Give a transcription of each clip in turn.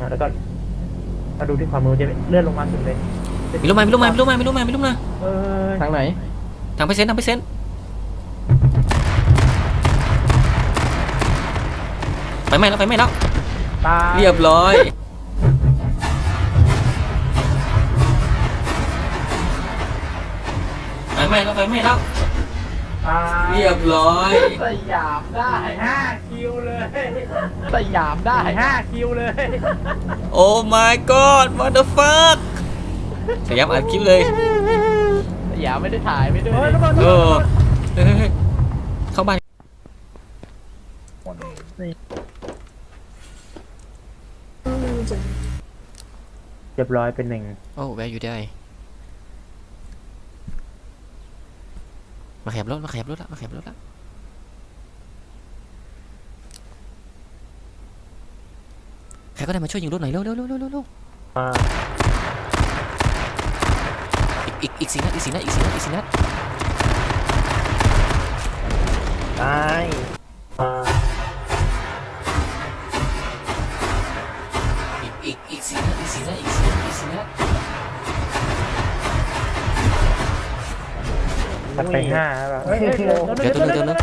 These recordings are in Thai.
อะแล้วก็มาดูที่ความมือจะเลื่อนลงมาสุดเลยมีลูกมามีลูกมามีลูกมามีลูกมามีลูกมาเออทางไหน ทางไปเซนทางไปเซนไฟไหม้แล้วไฟไหม้แล้ว ตายเรียบร้อยไฟไหม้แล้วไฟไหม้แล้วตาย เรียบร้อย สยามได้ห้าคิวเลย สยามได้ห้าคิวเลย โอ้ my god what the fuck สยามอัดคลิปเลยสยามไม่ได้ถ่ายไม่ด้วยเฮ้ยระเบิดเออเฮ้ยเฮ้ยเฮ้ยเข้าบ้านเรียบร้อยเป็นหนึ่งโอ้แวร์อยู่ได้ มาแขบรถมาแขบรถละมาแขบรถละใครก็ได้มาช่วยยิงรถหน่อยเร็วเร็วเร็วเร็วเร็วเร็วมาอีกอีกอีกสี่นัดอีกสี่นัดอีกสี่นัดอีกสี่นัดตายมาอีกอีกอีกสี่นัดอีกสี่นัดอีกสี่นัดอีกสี่นัด ตัดไปห้าแล้วเฮ้ยเดี๋ยวตัวนึงตัวนึง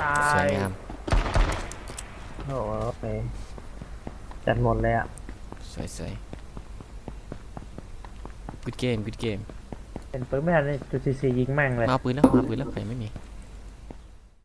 ตาสวยยงามโอ้โหโอเคจัดหมดเลยอะสวยสวย good game good game เป็นปืนไม่ทันเลยจุดซีซียิงแม่งเลยมาเอาปืนแล้วมาเอาปืนแล้วใครไม่มี